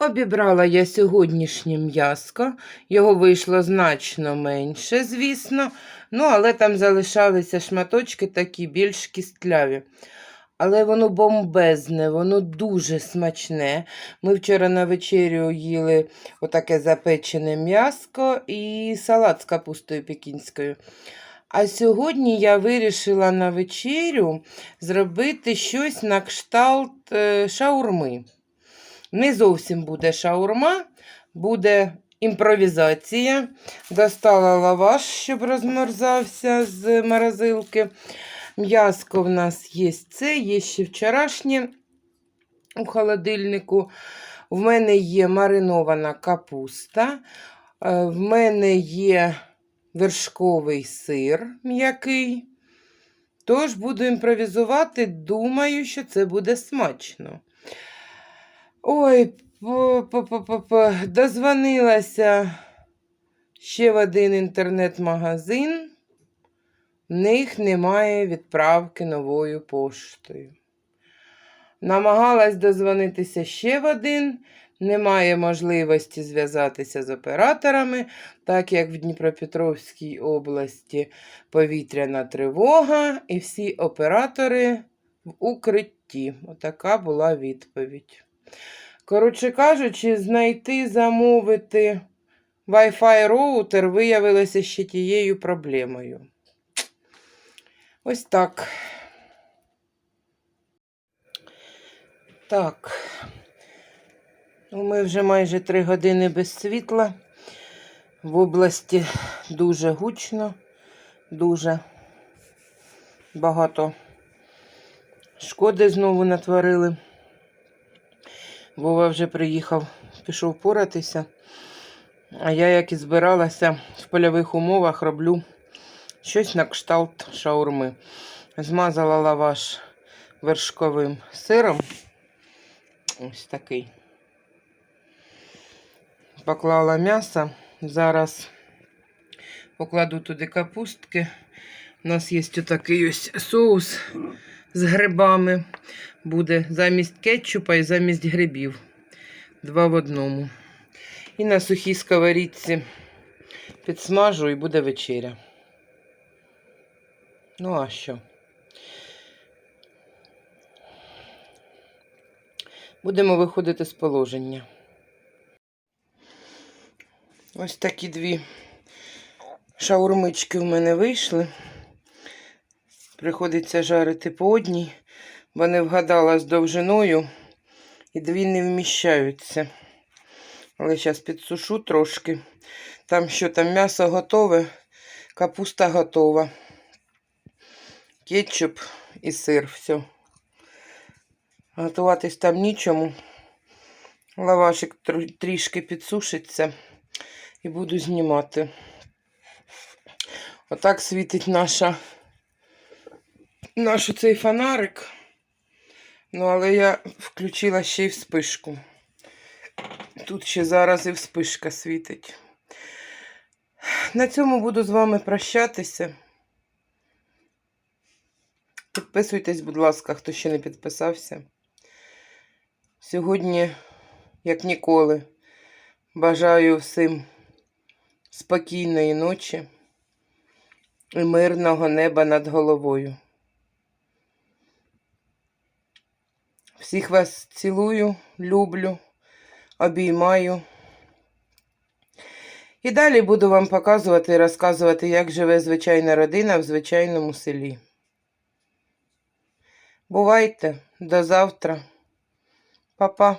Обібрала я сьогоднішнє м'яско. Його вийшло значно менше, звісно. Ну, але там залишалися шматочки такі більш кістляві. Але воно бомбезне, воно дуже смачне. Ми вчора на вечерю їли отаке запечене м'яско і салат з капустою пекінською. А сьогодні я вирішила на вечерю зробити щось на кшталт е, шаурми. Не зовсім буде шаурма, буде імпровізація. Достала лаваш, щоб розмерзався з морозилки. М'яско в нас є це, є ще вчорашнє у холодильнику. В мене є маринована капуста. е, В мене є вершковий сир м'який. Тож буду імпровізувати, думаю, що це буде смачно. Ой, дозвонилася ще в один інтернет-магазин. В них немає відправки новою поштою. Намагалась дозвонитися ще в один. Немає можливості зв'язатися з операторами, так як в Дніпропетровській області повітряна тривога, і всі оператори в укритті. Отака була відповідь. Коротше кажучи, знайти, замовити Wi-Fi роутер виявилося ще тією проблемою. Ось так. Так. Ну, Ми вже майже три години без світла. В області дуже гучно, дуже багато шкоди знову натворили. Вова вже приїхав, пішов поратися. А я, як і збиралася, в польових умовах роблю щось на кшталт шаурми. Змазала лаваш вершковим сиром. Ось такий. Поклала м'ясо. Зараз покладу туди капустки. У нас є такий ось соус з грибами. Буде замість кетчупа і замість грибів. Два в одному. І на сухій сковорідці підсмажу і буде вечеря. Ну, а що? Будемо виходити з положення. Ось такі дві шаурмички в мене вийшли. Приходиться жарити по одній, бо не вгадала з довжиною і дві не вміщаються. Але зараз підсушу трошки. Там що там м'ясо готове, капуста готова. Кетчуп і сир, все. Готуватись там нічому. Лавашик трішки підсушиться і буду знімати. Отак світить наша наш цей фонарик. Ну, але я включила ще й вспишку. Тут ще зараз і вспишка світить. На цьому буду з вами прощатися. Підписуйтесь, будь ласка, хто ще не підписався. Сьогодні, як ніколи, бажаю всім спокійної ночі і мирного неба над головою. Всіх вас цілую, люблю, обіймаю. І далі буду вам показувати і розказувати, як живе звичайна родина в звичайному селі. Бувайте, до завтра. Па-па.